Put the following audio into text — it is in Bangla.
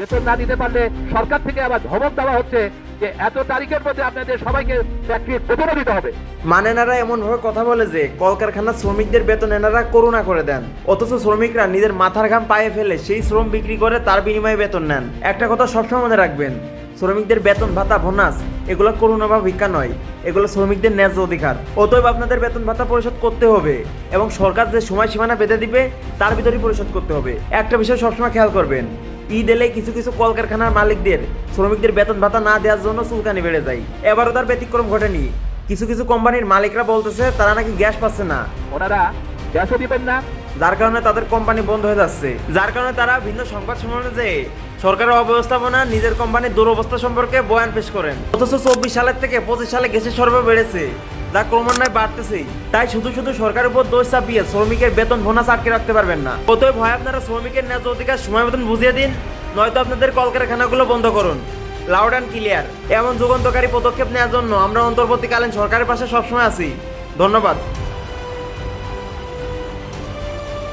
বেতন না দিতে পারলে সরকার থেকে আবার ধমক দেওয়া হচ্ছে যে এত তারিখের মধ্যে আপনাদের সবাইকে চাকরির বেতনও দিতে হবে। মানে এনারা এমন ভাবে কথা বলে যে কলকারখানার শ্রমিকদের বেতন এনারা করুণা করে দেন। অথচ শ্রমিকরা নিজের মাথার ঘাম পায়ে ফেলে সেই শ্রম বিক্রি করে তার বিনিময়ে বেতন নেন। একটা কথা সবসময় মনে রাখবেন, শ্রমিকদের বেতন ভাতা বোনাস, এগুলো করুণা বা ভিক্ষা নয়, এগুলো শ্রমিকদের ন্যায্য অধিকার। অতএব আপনাদের বেতন ভাতা পরিশোধ করতে হবে এবং সরকার যে সময় সীমানা বেঁধে দিবে, তার ভিতরেই পরিশোধ করতে হবে। একটা বিষয় সবসময় খেয়াল করবেন ঈদ এলে কিছু কিছু কলকারখানার মালিকদের শ্রমিকদের বেতন ভাতা না দেওয়ার জন্য চুলকানি বেড়ে যায়। এবারও তার ব্যতিক্রম ঘটেনি। কিছু কিছু কোম্পানির মালিকরা বলতেছে তারা নাকি গ্যাস পাচ্ছে না। ওনারা গ্যাসও দিবেন না। যার কারণে তাদের কোম্পানি বন্ধ হয়ে যাচ্ছে। যার কারণে তারা ভিন্ন সংবাদ সম্মেলনে যে সরকারের অব্যবস্থাপনা নিজের কোম্পানির দুরবস্থা সম্পর্কে বয়ান পেশ করেন। অথচ চব্বিশ সালের থেকে পঁচিশ সালে গ্যাসের সরবরাহ বেড়েছে। যা ক্রমান্বয়ে বাড়তেছেই তাই শুধু শুধু সরকারের উপর দোষ চাপিয়ে শ্রমিকের বেতন ভোনাস আটকে রাখতে পারবেন না। অতএব ভয় আপনারা শ্রমিকের ন্যায্য অধিকার, সময় মতন বুঝিয়ে দিন, নয়তো আপনাদের কলকারখানাগুলো বন্ধ করুন। লাউড অ্যান্ড ক্লিয়ার এমন যুগান্তকারী পদক্ষেপ নেওয়ার জন্য আমরা অন্তর্বর্তীকালীন সরকারের পাশে সবসময় আছি। ধন্যবাদ।